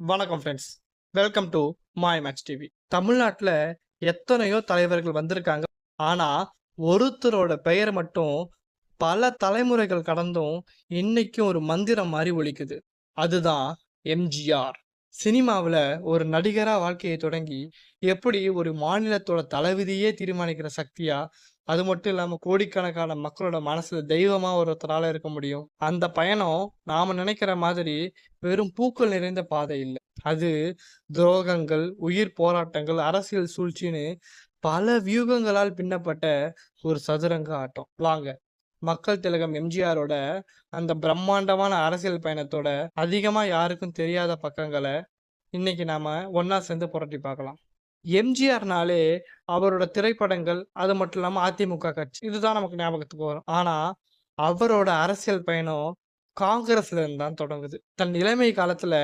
வணக்கம் friends welcome to my max TV தமிழ்நாட்டில் எத்தனையோ தலைவர்கள் வந்திருக்காங்க. ஆனா ஒருத்தரோட பெயர் மட்டும் பல தலைமுறைகள் கடந்தும் இன்னைக்கும் ஒரு மந்திரம் மாதிரி ஒலிக்குது அதுதான் எம்ஜிஆர். சினிமாவில் ஒரு நடிகராக வாழ்க்கையை தொடங்கி எப்படி ஒரு மாநிலத்தோட தலைவிதியே தீர்மானிக்கிற சக்தியா அது மட்டும் இல்லாமல் கோடிக்கணக்கான மக்களோட மனசுல தெய்வமா ஒருத்தரால இருக்க முடியும். அந்த பயணம் நாம நினைக்கிற மாதிரி வெறும் பூக்கள் நிறைந்த பாதை இல்லை. அது துரோகங்கள் உயிர் போராட்டங்கள் அரசியல் சூழ்ச்சின்னு பல வியூகங்களால் பின்னப்பட்ட ஒரு சதுரங்க ஆட்டம். வாங்க. மக்கள் திலகம் எம்ஜிஆரோட அந்த பிரம்மாண்டமான அரசியல் பயணத்தோட அதிகமா யாருக்கும் தெரியாத பக்கங்களை இன்னைக்கு நாம ஒன்னா சேர்ந்து புரட்டி பார்க்கலாம். எம்ஜிஆர்னாலே அவரோட திரைப்படங்கள் அது மட்டும் இல்லாம அதிமுக கட்சி இதுதான் நமக்கு ஞாபகத்துக்கு வரும். ஆனா அவரோட அரசியல் பயணம் காங்கிரஸ்ல இருந்து தான் தொடங்குது. தன் இளமை காலத்துல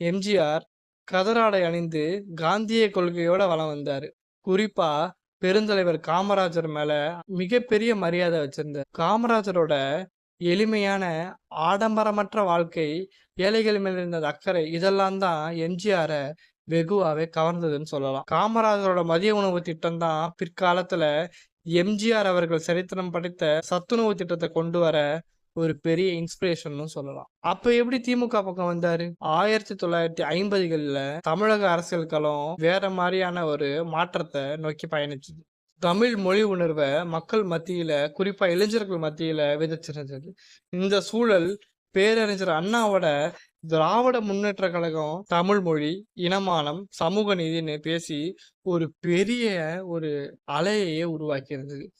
எம்ஜிஆர் கதராடை அணிந்து காந்திய கொள்கையோட வலம் வந்தாரு. குறிப்பா பெருந்தலைவர் காமராஜர் மேல மிகப்பெரிய மரியாதை வச்சிருந்தார். காமராஜரோட எளிமையான ஆடம்பரமற்ற வாழ்க்கை ஏழைகள் மேல் இருந்த அக்கறை இதெல்லாம் தான் எம்ஜிஆரை வெகுவாவே கவர்ந்ததுன்னு சொல்லலாம். காமராஜரோட மதிய உணவு திட்டம் தான் பிற்காலத்துல எம்ஜிஆர் அவர்கள் சரித்திரம் படைத்த சத்துணவு திட்டத்தை கொண்டு வர ஒரு பெரிய இன்ஸ்பிரேஷன் சொல்லலாம். அப்ப எப்படி திமுக பக்கம் வந்தாரு? ஆயிரத்தி தொள்ளாயிரத்தி ஐம்பதுகள்ல தமிழக அரசியல் களம் வேற மாதிரியான ஒரு மாற்றத்தை நோக்கி பயணிச்சது. தமிழ் மொழி உணர்வை மக்கள் மத்தியில குறிப்பா இளைஞர்கள் மத்தியில விதைச்சிருந்தது. இந்த சூழல் பேரறிஞர் அண்ணாவோட திராவிட முன்னேற்ற கழகம் தமிழ் மொழி இனமானம் சமூக நீதினு பேசி ஒரு பெரிய ஒரு அலையையே உருவாக்கி இருந்தது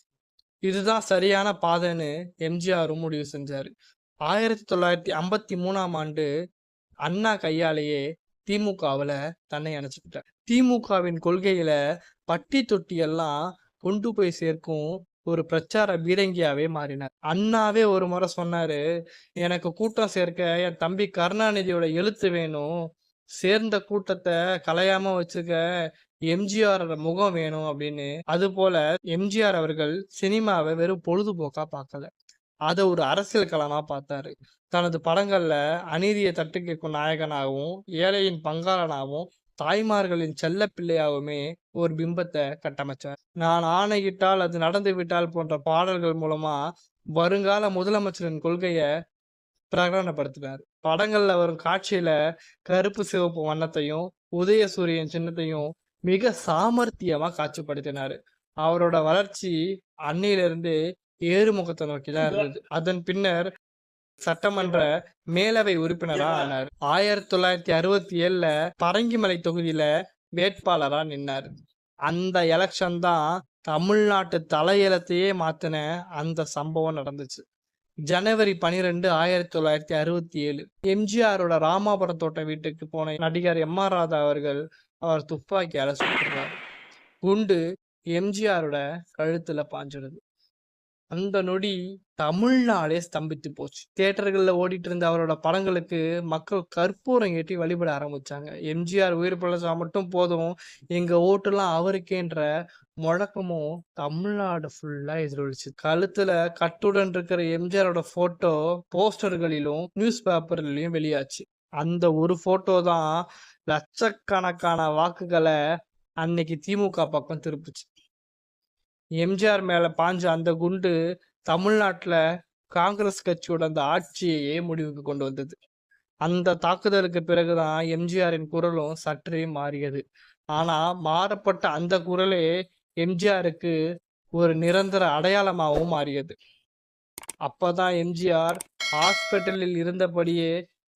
இதுதான் சரியான பாதைன்னு எம்ஜிஆரும் முடிவு செஞ்சார். ஆயிரத்தி தொள்ளாயிரத்தி ஐம்பத்தி மூணாம் ஆண்டு அண்ணா கையாலேயே திமுகவில் தன்னை அணைச்சிக்கிட்டார். திமுகவின் கொள்கையில பட்டி தொட்டி எல்லாம் கொண்டு போய் சேர்க்கும் ஒரு பிரச்சார பீரங்கியாவே மாறினார். அண்ணாவே ஒரு முறை சொன்னாரு எனக்கு கூட்டம் சேர்க்க என் தம்பி கருணாநிதியோட எழுத்து வேணும் சேர்ந்த கூட்டத்தை கலையாம வச்சுக்க எம்ஜிஆரோட முகம் வேணும் அப்படின்னு. அது போல எம்ஜிஆர் அவர்கள் சினிமாவை வெறும் பொழுதுபோக்கா பார்க்கல. அதை ஒரு அரசியல் களமா பார்த்தாரு. தனது படங்கள்ல அநீதியை தட்டு கேட்கும் நாயகனாகவும் ஏழையின் பங்காளனாகவும் தாய்மார்களின் செல்ல பிள்ளையாகவுமே ஒரு பிம்பத்தை கட்டமைச்சார். நான் ஆணையிட்டால் அது நடந்து விட்டால் போன்ற பாடல்கள் மூலமா வருங்கால முதலமைச்சரின் கொள்கைய பிரகடனப்படுத்தினார். படங்கள்ல வரும் காட்சியில கருப்பு சிவப்பு வண்ணத்தையும் உதயசூரியன் சின்னத்தையும் மிக சாமர்த்தியமா காட்சிப்படுத்தினாரு. அவரோட வளர்ச்சி அன்னையிலிருந்து ஏறுமுகத்தை நோக்கிதான் இருந்தது. அதன் பின்னர் சட்டமன்ற மேலவை உறுப்பினரா ஆனார். ஆயிரத்தி தொள்ளாயிரத்தி அறுபத்தி ஏழுல பரங்கிமலை தொகுதியில வேட்பாளரா நின்னார். அந்த எலெக்ஷன் தான் தமிழ்நாட்டு தலையெழுத்தையே மாத்தின அந்த சம்பவம் நடந்துச்சு. ஜனவரி பனிரெண்டு ஆயிரத்தி தொள்ளாயிரத்தி அறுபத்தி ஏழு. எம்ஜிஆரோட ராமாபுரம் தோட்டம் வீட்டுக்கு போன நடிகர் எம் ஆர் ராதா அவர்கள் அவர் துப்பாக்கியால சுட்டுறார் குண்டு எம்ஜிஆரோட கழுத்துல பாஞ்சிடுது. அந்த நொடி தமிழ்நாடே ஸ்தம்பித்து போச்சு. தியேட்டர்களில் ஓடிட்டு இருந்த அவரோட படங்களுக்கு மக்கள் கற்பூரம் ஏற்றி வழிபட ஆரம்பிச்சாங்க. எம்ஜிஆர் உயிர் பழசா மட்டும் போதும் எங்க ஓட்டுலாம் அவருக்கேன்ற முழக்கமும் தமிழ்நாடு ஃபுல்லா எதிரொலிச்சு. கழுத்துல கட்டுடன் இருக்கிற எம்ஜிஆரோட போட்டோ போஸ்டர்களிலும் நியூஸ் பேப்பர்லயும் வெளியாச்சு. அந்த ஒரு போட்டோ தான் லட்சக்கணக்கான வாக்குகளை அன்னைக்கு திமுக பக்கம் திருப்புச்சு. எம்ஜிஆர் மேலே பாஞ்ச அந்த குண்டு தமிழ்நாட்டில் காங்கிரஸ் கட்சியோட அந்த ஆட்சியையே முடிவுக்கு கொண்டு வந்தது. அந்த தாக்குதலுக்கு பிறகுதான் எம்ஜிஆரின் குரலும் சற்றே மாறியது. ஆனா மாறப்பட்ட அந்த குரலே எம்ஜிஆருக்கு ஒரு நிரந்தர அடையாளமாகவும் மாறியது. அப்பதான் எம்ஜிஆர் ஹாஸ்பிட்டலில் இருந்தபடியே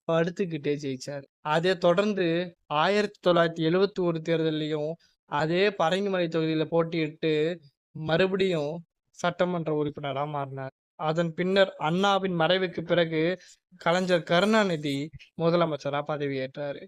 படுத்துக்கிட்டே ஜெயிச்சார். அதை தொடர்ந்து ஆயிரத்தி தொள்ளாயிரத்தி எழுவத்தி ஒரு தேர்தலையும் அதே பரங்கிமலை தொகுதியில போட்டியிட்டு மறுபடியும் சட்டமன்ற உறுப்பினராக மாறினார். அதன் பின்னர் அண்ணாவின் மறைவுக்கு பிறகு கலைஞர் கருணாநிதி முதலமைச்சராக பதவியேற்றாரு.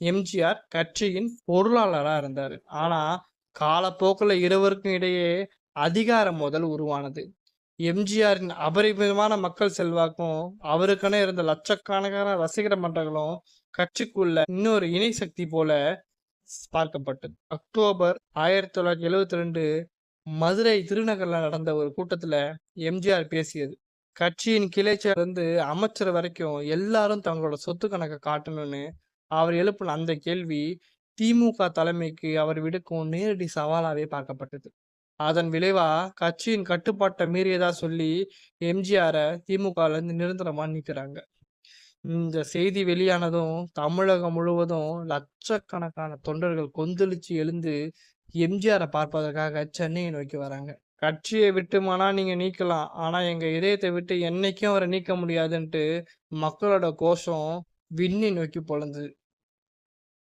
எம்ஜிஆர் கட்சியின் பொருளாளராக இருந்தாரு. ஆனா காலப்போக்குல இருவருக்கும் இடையே அதிகார மோதல் உருவானது. எம்ஜிஆரின் அபரிமிதமான மக்கள் செல்வாக்கும் அவருக்கென இருந்த லட்சக்கணக்கான ரசிகர் மன்றங்களும் கட்சிக்குள்ள இன்னொரு இணை சக்தி போல பார்க்கப்பட்டது. அக்டோபர் ஆயிரத்தி தொள்ளாயிரத்தி எழுவத்தி ரெண்டு மதுரை திருநகர்ல நடந்த ஒரு கூட்டத்துல எம்ஜிஆர் பேசியது கட்சியின் கிளைச்சர் இருந்து அமைச்சர் வரைக்கும் எல்லாரும் தங்களோட சொத்து கணக்கை காட்டணும்னு அவர் எழுப்பின அந்த கேள்வி திமுக தலைமைக்கு அவர் விடுக்கும் நேரடி சவாலாகவே பார்க்கப்பட்டது. அதன் விளைவா கட்சியின் கட்டுப்பாட்டை மீறியதா சொல்லி எம்ஜிஆரை திமுகலேருந்து நிரந்தரமா நீக்குறாங்க. இந்த செய்தி வெளியானதும் தமிழகம் முழுவதும் லட்சக்கணக்கான தொண்டர்கள் கொந்தளிச்சு எழுந்து எம்ஜிஆரை பார்ப்பதற்காக சென்னையை நோக்கி வராங்க. விட்டு விட்டுமானா நீங்க நீக்கலாம். ஆனா எங்க இதயத்தை விட்டு என்னைக்கும் அவரை நீக்க முடியாதுன்ட்டு மக்களோட கோஷம் விண்ணை நோக்கி பொளந்தது.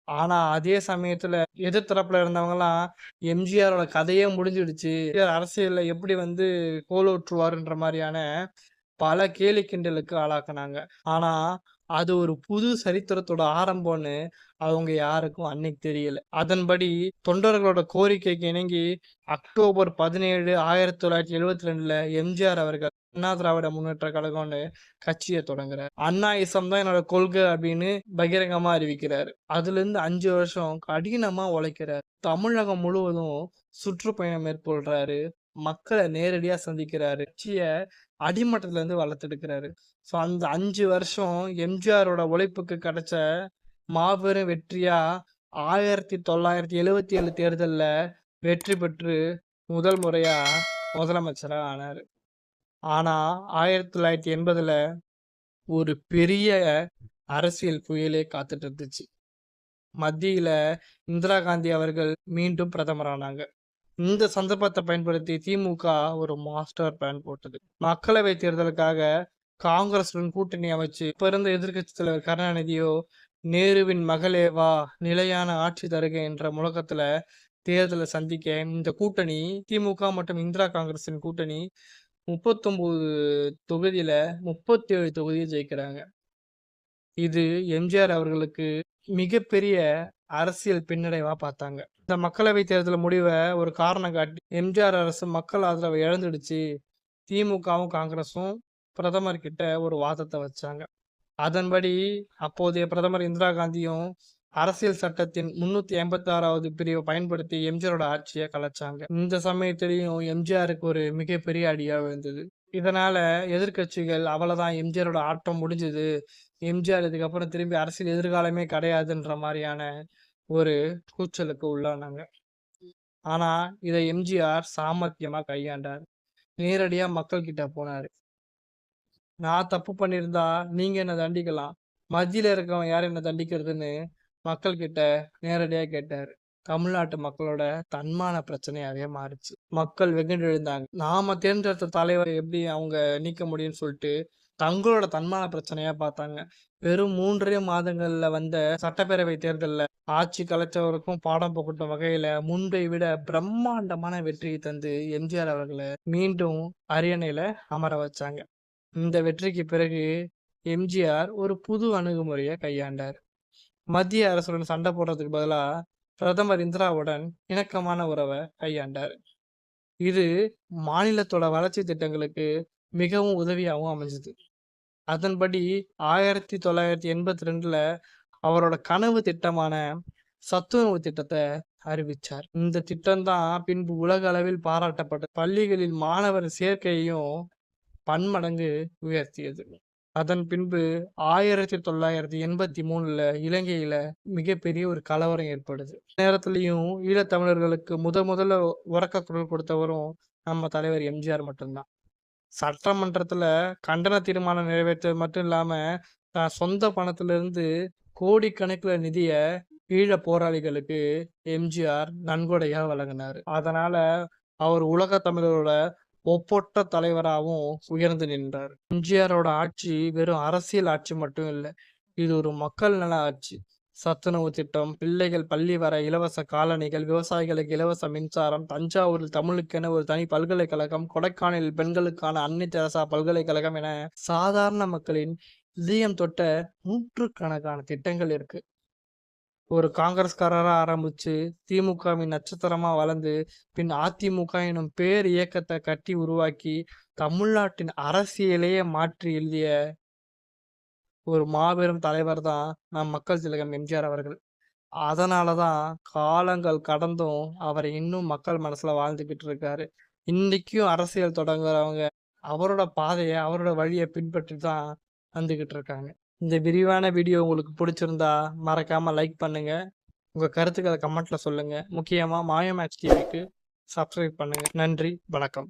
ஆனா அதே சமயத்துல எதிர் தரப்புல இருந்தவங்கலாம் எம்ஜிஆரோட கதையே முடிஞ்சிடுச்சு. அரசியல்ல எப்படி வந்து கோலோற்றுவாருன்ற மாதிரியான பல கேலி கிண்டலுக்கு ஆளாக்குனாங்க. ஆனா அது ஒரு புது சரித்திரத்தோட ஆரம்பம்னு அவங்க யாருக்கும் அன்னைக்கு தெரியல. அதன்படி தொண்டர்களோட கோரிக்கைக்கு இணங்கி அக்டோபர் 17, 1972ல எம்ஜிஆர் அவர்கள் அண்ணா திராவிட முன்னேற்ற கழகம்னு கட்சிய அண்ணா அண்ணாயிசம் தான் என்னோட கொள்கை அப்படின்னு பகிரங்கமா அறிவிக்கிறாரு. அதுல இருந்து அஞ்சு வருஷம் கடினமா உழைக்கிறார். தமிழகம் முழுவதும் சுற்றுப்பயணம் மேற்கொள்றாரு. மக்களை நேரடியா சந்திக்கிறாரு. கட்சிய அடிமட்டத்திலேருந்து வளர்த்தெடுக்கிறாரு. ஸோ அந்த அஞ்சு வருஷம் எம்ஜிஆரோட உழைப்புக்கு கிடைச்ச மாபெரும் வெற்றியா 1977 தேர்தல்ல வெற்றி பெற்று முதல் முறையா முதலமைச்சரா ஆனாரு. ஆனா 1980ல ஒரு பெரிய அரசியல் புயலே காத்துட்டு இருந்துச்சு. மத்தியில் இந்திரா காந்தி அவர்கள் மீண்டும் பிரதமரானாங்க. இந்த சந்தர்ப்பத்தை பயன்படுத்தி திமுக ஒரு மாஸ்டர் பிளான் போட்டது. மக்களவை தேர்தலுக்காக காங்கிரசுடன் கூட்டணி அமைச்சு இப்ப இருந்த எதிர்க்கட்சித் தலைவர் கருணாநிதியோ நேருவின் மகளே வா! நிலையான ஆட்சி தருக என்ற முழக்கத்துல தேர்தலை சந்திக்க இந்த கூட்டணி திமுக மற்றும் இந்திரா காங்கிரஸின் கூட்டணி 39 தொகுதியில 37 தொகுதிய ஜெயிக்கிறாங்க. இது எம்ஜிஆர் அவர்களுக்கு மிகப்பெரிய அரசியல் பின்னடைவா பார்த்தாங்க. இந்த மக்களவை தேர்தல் முடிவை ஒரு காரணம் காட்டி எம்ஜிஆர் அரசு மக்கள் அதில் இழந்துடுச்சு. திமுகவும், காங்கிரஸும் பிரதமர் கிட்ட ஒரு வாதத்தை வச்சாங்க. அதன்படி அப்போதைய பிரதமர் இந்திரா காந்தியும் அரசியல் சட்டத்தின் 386வது பிரிவ பயன்படுத்தி எம்ஜிஆரோட ஆட்சியை கலைச்சாங்க. இந்த சமயத்திலையும் எம்ஜிஆருக்கு ஒரு மிகப்பெரிய அடியா விழுந்தது. இதனால் எதிர்க்கட்சிகள் அவ்வளோதான் எம்ஜிஆரோட ஆட்டம் முடிஞ்சுது. எம்ஜிஆர் இதுக்கப்புறம் திரும்பி அரசியல் எதிர்காலமே கிடையாதுன்ற மாதிரியான ஒரு கூச்சலுக்கு உள்ளானாங்க. ஆனால் இதை எம்ஜிஆர் சாமர்த்தியமாக கையாண்டார். நேரடியாக மக்கள்கிட்ட போனார் நான் தப்பு பண்ணியிருந்தா நீங்கள் என்னை தண்டிக்கலாம். மத்தியில் இருக்கவன் யார் என்ன தண்டிக்கிறதுன்னு மக்கள்கிட்ட நேரடியாக கேட்டார் தமிழ்நாட்டு மக்களோட தன்மான பிரச்சனையாவே மாறுச்சு. மக்கள் வெகுண்டெழுந்தாங்க. நாம தேர்ந்தெடுத்த தலைவரை எப்படி அவங்க நீக்க முடியும்னு சொல்லிட்டு தங்களோட தன்மான பிரச்சனையா பார்த்தாங்க. வெறும் மூன்றே மாதங்கள்ல வந்த சட்டப்பேரவை தேர்தல்ல ஆட்சி கலைச்சவருக்கும் பாடம் புகட்டும் வகையில முன்பை விட பிரம்மாண்டமான வெற்றியை தந்து எம்ஜிஆர் அவர்களை மீண்டும் அரியணையில அமர வச்சாங்க. இந்த வெற்றிக்கு பிறகு எம்ஜிஆர் ஒரு புது அணுகுமுறையை கையாண்டார். மத்திய அரசுடன் சண்டை போடுறதுக்கு பதிலா பிரதமர் இந்திராவுடன் இணக்கமான உறவ கையாண்டார். இது மாநிலத்தோட வளர்ச்சி திட்டங்களுக்கு மிகவும் உதவியாகவும் அமைஞ்சது. அதன்படி 1982ல அவரோட கனவு திட்டமான சத்துணவு திட்டத்தை அறிவிச்சார். இந்த திட்டம் தான் பின்பு உலக அளவில் பாராட்டப்பட்ட பள்ளிகளில் மாணவர் சேர்க்கையையும் பன்மடங்கு உயர்த்தியது. அதன் பின்பு 1983ல இலங்கையில மிகப்பெரிய ஒரு கலவரம் ஏற்படுது. நேரத்திலயும் ஈழத்தமிழர்களுக்கு முத முதல்ல உறக்க குரல் கொடுத்தவரும் நம்ம தலைவர் எம்ஜிஆர் மட்டும்தான் சட்டமன்றத்துல கண்டன தீர்மானம் நிறைவேற்றது மட்டும் இல்லாம, தான் சொந்த பணத்திலிருந்து கோடிக்கணக்குல நிதிய ஈழ போராளிகளுக்கு எம்ஜிஆர் நன்கொடையா வழங்கினார் அதனால அவர் உலக தமிழரோட ஒப்பொட்ட தலைவராகவும் உயர்ந்து நின்றார். எம்ஜிஆரோட ஆட்சி வெறும் அரசியல் ஆட்சி மட்டும் இல்லை இது ஒரு மக்கள் நல ஆட்சி. சத்துணவு திட்டம், பிள்ளைகள் பள்ளி வர இலவச காலணிகள், விவசாயிகளுக்கு இலவச மின்சாரம், தஞ்சாவூரில் தமிழுக்கென ஒரு தனி பல்கலைக்கழகம், கொடைக்கானலில் பெண்களுக்கான அன்னை தெரசா பல்கலைக்கழகம் என சாதாரண மக்களின் இதயம் தொட்ட நூற்றுக்கணக்கான திட்டங்கள் இருக்கு. ஒரு காங்கிரஸ்காரரா ஆரம்பிச்சு திமுகவின் நட்சத்திரமா வளர்ந்து பின் அதிமுக எனும் பேர் இயக்கத்தை கட்டி உருவாக்கி தமிழ்நாட்டின் அரசியலையே மாற்றி எழுதிய ஒரு மாபெரும் தலைவர் தான் நம் மக்கள் திலகம் எம்ஜிஆர் அவர்கள். அதனால தான் காலங்கள் கடந்தும் அவர் இன்னும் மக்கள் மனசுல வாழ்ந்துகிட்டு இருக்காரு. இன்னைக்கும் அரசியல் தொடங்குறவங்க அவரோட பாதையை அவரோட வழியை பின்பற்றி தான் வந்துகிட்டு இருக்காங்க. இந்த விரிவான வீடியோ உங்களுக்கு பிடிச்சிருந்தா மறக்காமல் லைக் பண்ணுங்கள் உங்கள் கருத்துக்களை கமெண்ட்டில் சொல்லுங்கள் முக்கியமாக மாயோ மேக்ஸ் டிவிக்கு சப்ஸ்கிரைப் பண்ணுங்கள் நன்றி. வணக்கம்.